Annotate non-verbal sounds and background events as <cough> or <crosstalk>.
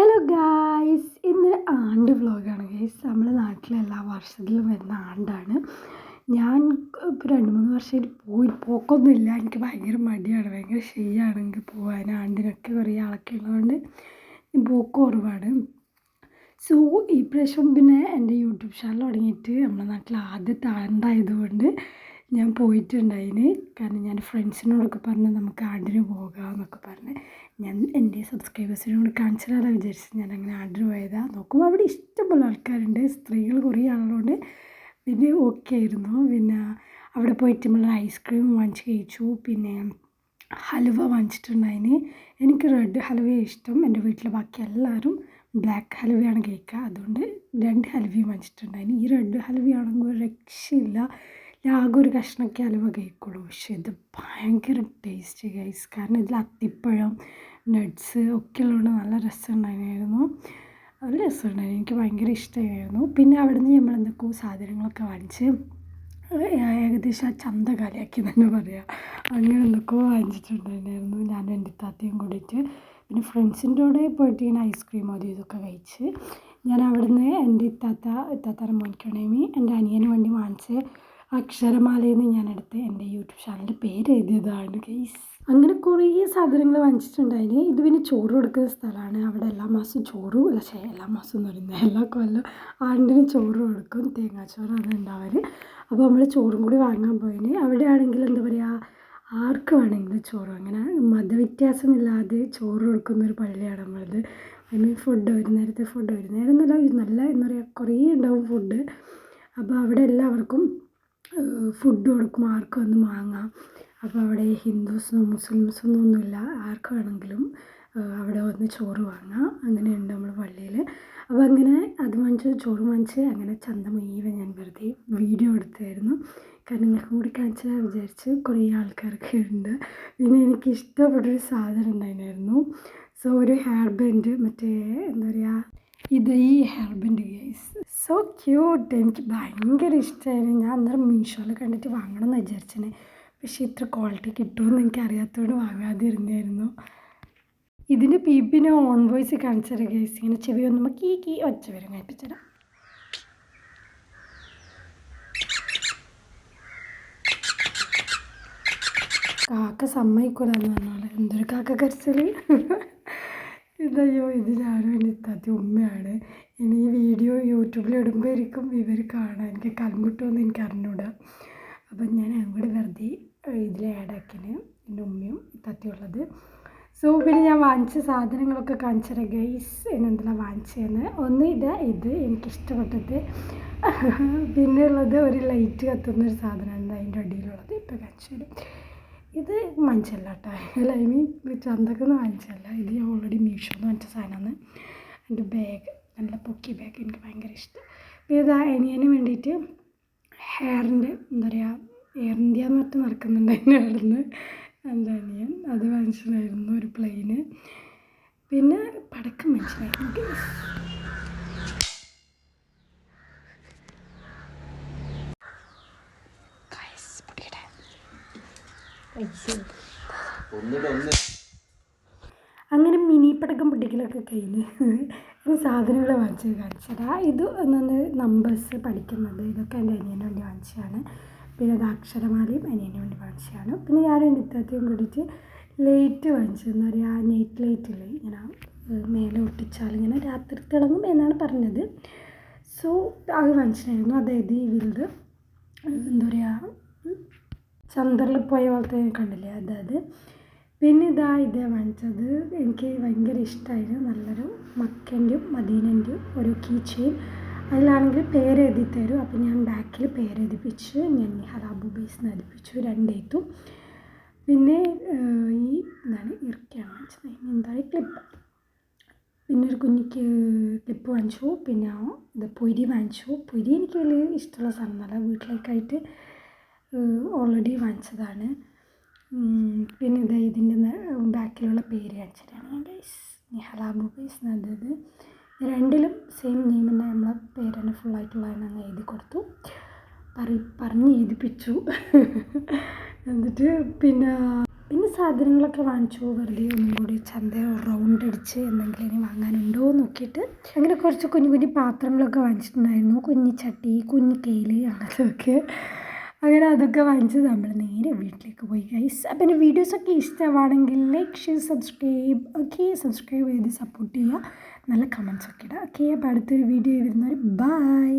Hello guys ഇന്ന് ആണ്ട് വ്ലോഗാണ് guys നമ്മുടെ നാട്ടിൽ എല്ലാ വർഷത്തിലും വരുന്ന ആണ്ടാണ്. ഞാൻ ഇപ്പോൾ രണ്ട് മൂന്ന് വർഷമായിട്ട് പോയി പോക്കൊന്നുമില്ല. എനിക്ക് ഭയങ്കര മടിയാണ് ഭയങ്കര ക്ഷീണമാണ് എനിക്ക് പോകാൻ ആണ്ടിനൊക്കെ കുറേ ആളൊക്കെ ഉള്ളതുകൊണ്ട് പോക്ക് കുറവാണ്. സോ ഈ പ്രാവശ്യം പിന്നെ എന്റെ യൂട്യൂബ് ചാനൽ തുടങ്ങിയിട്ട് നമ്മുടെ നാട്ടിൽ ആദ്യത്തെ ആണ്ടായതുകൊണ്ട് ഞാൻ പോയിട്ടുണ്ടായിന്. കാരണം ഞാൻ ഫ്രണ്ട്സിനോടൊക്കെ പറഞ്ഞ് നമുക്ക് ആണ്ടിന് പോകാമെന്നൊക്കെ പറഞ്ഞ്. ഞാൻ എന്റെ സബ്സ്ക്രൈബേഴ്സിനോട് കാണിച്ചു വിചാരിച്ചത് വിചാരിച്ചു ഞാൻ അങ്ങനെ ആടിന് പോയതാണ് നോക്കുമ്പോൾ അവിടെ ഇഷ്ടംപോലെ ആൾക്കാരുണ്ട്. സ്ത്രീകൾ കുറേ ആളുകളുണ്ട്. പിന്നെ ഓക്കെ ആയിരുന്നു. പിന്നെ അവിടെ പോയിട്ട് നമ്മൾ ഐസ്ക്രീം വാങ്ങിച്ച് കഴിച്ചു. പിന്നെ ഹലുവ വാങ്ങിച്ചിട്ടുണ്ടായിന്. എനിക്ക് റെഡ് ഹലുവയാണ് ഇഷ്ടം. എന്റെ വീട്ടിലെ ബാക്കി എല്ലാവരും ബ്ലാക്ക് ഹലുവയാണ് കേൾക്കുക അതുകൊണ്ട് രണ്ട് ഹലുവയും വാങ്ങിച്ചിട്ടുണ്ടായിന്. ഈ റെഡ് ഹലുവയാണെങ്കിൽ രക്ഷയില്ല. ആകെ ഒരു കഷ്ണമൊക്കെ അലവ കഴിക്കുള്ളൂ. പക്ഷേ ഇത് ഭയങ്കര ടേസ്റ്റ് ഗൈസ്. കാരണം ഇതിൽ അത്തിപ്പഴം നട്ട്സ് ഒക്കെ ഉള്ളതുകൊണ്ട് നല്ല രസമുണ്ടായിരുന്നു. നല്ല രസമുണ്ടായിരുന്നു. എനിക്ക് ഭയങ്കര ഇഷ്ടമായിരുന്നു. പിന്നെ അവിടെ നിന്ന് നമ്മൾ എന്തൊക്കെയോ സാധനങ്ങളൊക്കെ വാങ്ങിച്ച് ഏകദേശം ആ ചന്ത കാലിയാക്കി തന്നെ പറയാം. അങ്ങനെ എന്തൊക്കെയോ വാങ്ങിച്ചിട്ടുണ്ടായിരുന്നു. ഞാൻ എന്റെ താത്തയും കൂടിയിട്ട്. പിന്നെ ഫ്രണ്ട്സിന്റെ കൂടെ പോയിട്ട് ഇങ്ങനെ ഐസ്ക്രീം അതും ഇതൊക്കെ കഴിച്ച് ഞാൻ അവിടുന്ന് എന്റെ ഇത്താത്ത ഇത്താത്താന്റെ മോനിക്കണേമി എന്റെ അനിയന് വേണ്ടി വാങ്ങിച്ച അക്ഷരമാലയിൽ നിന്ന് ഞാൻ എടുത്ത് എന്റെ യൂട്യൂബ് ചാനലിന്റെ പേര് എഴുതിയതാണ് ഗൈസ് അങ്ങനെ കുറേ സാധനങ്ങൾ വാങ്ങിച്ചിട്ടുണ്ടായിന്. ഇത് പിന്നെ ചോറ് കൊടുക്കുന്ന സ്ഥലമാണ്. അവിടെ എല്ലാ മാസവും ചോറ് അല്ല ശേ എല്ലാ മാസം എന്ന് പറയുന്നത് എല്ലാ കൊല്ലം ആണ്ടിന് ചോറ് കൊടുക്കും തേങ്ങാച്ചോറാണ് ഉണ്ടാവാറ് അപ്പോൾ നമ്മൾ ചോറും കൂടി വാങ്ങാൻ പോയിന്. അവിടെ ആണെങ്കിൽ എന്താ പറയുക ആർക്ക് വേണമെങ്കിലും ചോറ് അങ്ങനെ മതവ്യത്യാസമില്ലാതെ ചോറ് കൊടുക്കുന്ന ഒരു പള്ളിയാണ് നമ്മളത്. ഐ മീൻ ഫുഡ് ഒരു നേരത്തെ ഫുഡ് ഒരു നേരം നല്ല നല്ല എന്താ പറയുക കുറേ ഉണ്ടാവും ഫുഡ് അപ്പോൾ അവിടെ എല്ലാവർക്കും ഫുഡ് കൊടുക്കും ആർക്ക് വന്ന് വാങ്ങാം? അപ്പോൾ അവിടെ ഹിന്ദുസോ മുസ്ലിംസിനോ ഒന്നുമില്ല ആർക്ക് വേണമെങ്കിലും അവിടെ വന്ന് ചോറ് വാങ്ങാം. അങ്ങനെയുണ്ട് നമ്മൾ പള്ളിയിൽ അപ്പോൾ അങ്ങനെ അത് വാങ്ങിച്ച് ചോറ് വാങ്ങിച്ച് അങ്ങനെ ചന്ത മുഴുവൻ ഞാൻ വെറുതെ വീഡിയോ എടുത്തായിരുന്നു. കാരണം നിങ്ങൾക്കും കൂടി കാണിച്ചാൽ വിചാരിച്ച് കുറേ ആൾക്കാരൊക്കെ ഉണ്ട്. പിന്നെ എനിക്ക് ഇഷ്ടപ്പെട്ടൊരു സാധനം ഉണ്ടായിരുന്നു സോ ഒരു ഹെയർ ബാൻഡ് മറ്റേ എന്താ പറയുക ഇത് ഈ hair band guys so cute എനിക്ക് ഭയങ്കര ഇഷ്ടമായിരുന്നു ഞാൻ അന്നേരം മീഷോയിൽ കണ്ടിട്ട് വാങ്ങണം എന്ന് വിചാരിച്ചേ പക്ഷേ ഇത്ര ക്വാളിറ്റി കിട്ടുമെന്ന് എനിക്ക് അറിയാത്തതുകൊണ്ട് വാങ്ങാതിരുന്നായിരുന്നു. ഇതിന്റെ പി പിന്നെ ഓൺ വോയിസ് കാണിച്ചു തരാം ഗൈസ് ഇങ്ങനെ ചെവി വന്നുമ്പോൾ കീ കീ ഒച്ച വരും. കഴിപ്പിച്ചതാണ് കാക്ക സമ്മതിക്കൂലെന്ന് പറഞ്ഞാൽ എന്തൊരു കാക്ക കരച്ചൽ ഇതയ്യോ ഇത് ഞാനും എന്റെ ഇത്താത്തി ഉമ്മയാണ്. ഇനി ഈ വീഡിയോ യൂട്യൂബിൽ ഇടുമ്പോഴായിരിക്കും ഇവർ കാണാൻ. എനിക്ക് കൽമുട്ടുമെന്ന് എനിക്ക് അറിഞ്ഞൂടാ. അപ്പം ഞാൻ അങ്ങോട്ട് വെറുതെ ഇതിൽ ആഡാക്കിന് എന്റെ ഉമ്മയും ഇത്താത്തിയുള്ളത്. സോ പിന്നെ ഞാൻ വാങ്ങിച്ച സാധനങ്ങളൊക്കെ കാണിച്ചത് ഗൈസ് എന്നെന്തെല്ലാം വാങ്ങിച്ചതെന്ന് ഒന്ന് ഇത് ഇത് എനിക്കിഷ്ടപ്പെട്ടത്. <laughs> പിന്നെ ഉള്ളത് ഒരു ലൈറ്റ് കത്തുന്ന ഒരു സാധനമാണ് അതിന്റെ അടിയിലുള്ളത്. ഇപ്പോൾ കാണിച്ചു തരും. വാങ്ങിച്ചല്ല കേട്ടോ അല്ല ഐ മീൻ ചന്തക്കൊന്നും വാങ്ങിച്ചല്ല ഇത് ഞാൻ ഓൾറെഡി മീഷോന്ന് വാങ്ങിച്ച സാധനമാണ് എന്റെ ബാഗ് നല്ല പൊക്കി ബാഗ് എനിക്ക് ഭയങ്കര ഇഷ്ടം. പിന്നെ ഇത് അനിയന് വേണ്ടിയിട്ട് ഹെയറിന്റെ എന്താ പറയുക എയർ ഇന്ത്യ എന്ന് പറഞ്ഞിട്ട് നടക്കുന്നുണ്ട് അതിന്റെ അവിടുന്ന്. എന്റെ അനിയൻ? അത് വാങ്ങിച്ചതായിരുന്നു ഒരു പ്ലെയിന് പിന്നെ പടക്കം വാങ്ങിച്ചതായിരുന്നു അങ്ങനെ മിനി പടക്കം പൊട്ടിക്കലൊക്കെ കഴിഞ്ഞ് സാധനങ്ങൾ വാങ്ങിച്ച് കാണിച്ചതാ ഇത് ഒന്നൊന്ന് നമ്പേഴ്സ് പഠിക്കുന്നത് ഇതൊക്കെ എന്റെ അനിയന് വേണ്ടി വാങ്ങിച്ചതാണ്. പിന്നെ അത് അക്ഷരമാലയും അനിയന് വേണ്ടി വാങ്ങിച്ചതാണ്. പിന്നെ ഞാൻ എന്റെ ഇത്താത്തയും കൂടിയിട്ട് ലൈറ്റ് വാങ്ങിച്ചു. പറയുക നൈറ്റ് ലൈറ്റ് ഇല്ലേ? ഇങ്ങനെ മേലെ ഒട്ടിച്ചാൽ ഇങ്ങനെ രാത്രി തിളങ്ങും എന്നാണ് പറഞ്ഞത്. സോ അത് വാങ്ങിച്ചിട്ടായിരുന്നു അതായത് വീട് എന്താ പറയുക ചന്ദ്രനിൽ പോയ പോലത്തെ കണ്ടില്ലേ? അതായത് പിന്നെ ഇതാ ഇത് വാങ്ങിച്ചത്. എനിക്ക് ഭയങ്കര ഇഷ്ടമായിരുന്നു നല്ലൊരു മക്കന്റെയും മദീനന്റെയും ഒരു കീ ചെയിൻ അതിലാണെങ്കിൽ പേര് എഴുതി തരും. അപ്പോൾ ഞാൻ ബാക്കിൽ പേര് എഴുതിപ്പിച്ച് ഞാൻ ഹറാബു ബേസിന് എഴുതിപ്പിച്ചു രണ്ടേത്തും പിന്നെ ഈ എന്താണ്? ഇറക്കിയാണ് വാങ്ങിച്ചത്. എന്താണ് ക്ലിപ്പ് പിന്നെ ഒരു കുഞ്ഞിക്ക് ക്ലിപ്പ് വാങ്ങിച്ചു. പിന്നെ ഇത് പൊരി വാങ്ങിച്ചു. പൊരി എനിക്ക് വലിയ ഇഷ്ടമുള്ള സാധനമല്ല. വീട്ടിലേക്കായിട്ട് ഓൾറെഡി വാങ്ങിച്ചതാണ്. പിന്നെ ഇത് ഇതിന്റെ ബാക്കിലുള്ള പേര് കാണിച്ചിട്ടാണ്. ഗൈസ് നിഹലാബു ബൈസ് എന്നത് രണ്ടിലും സെയിം നെയിം തന്നെ നമ്മളെ പേര് തന്നെ ഫുള്ളായിട്ടുള്ളതാണ് അങ്ങ് എഴുതി കൊടുത്തു. പറ പറഞ്ഞ് എഴുതിപ്പിച്ചു. എന്നിട്ട് പിന്നെ പിന്നെ സാധനങ്ങളൊക്കെ വാങ്ങിച്ചു. വെറുതെ ഒന്നും കൂടി ചന്ത റൗണ്ട് അടിച്ച് എന്തെങ്കിലും ഇനി വാങ്ങാനുണ്ടോ നോക്കിയിട്ട്. അങ്ങനെ കുറച്ച് കുഞ്ഞു കുഞ്ഞു പാത്രങ്ങളൊക്കെ വാങ്ങിച്ചിട്ടുണ്ടായിരുന്നു. കുഞ്ഞി ചട്ടി കുഞ്ഞി കെയിൽ അങ്ങനത്തെയൊക്കെ അങ്ങനെ അതൊക്കെ വാങ്ങിച്ച് നമ്മൾ നേരെ വീട്ടിലേക്ക് പോയി ഗൈസ് അപ്പം എന്റെ വീഡിയോസൊക്കെ ഇഷ്ടമാണെങ്കിൽ like share subscribe okay subscribe ചെയ്ത് സപ്പോർട്ട് ചെയ്യുക. നല്ല കമൻസ് ഒക്കെ ഇടുക ഓക്കെ അപ്പോൾ അടുത്തൊരു വീഡിയോ വരുന്നവർ ബൈ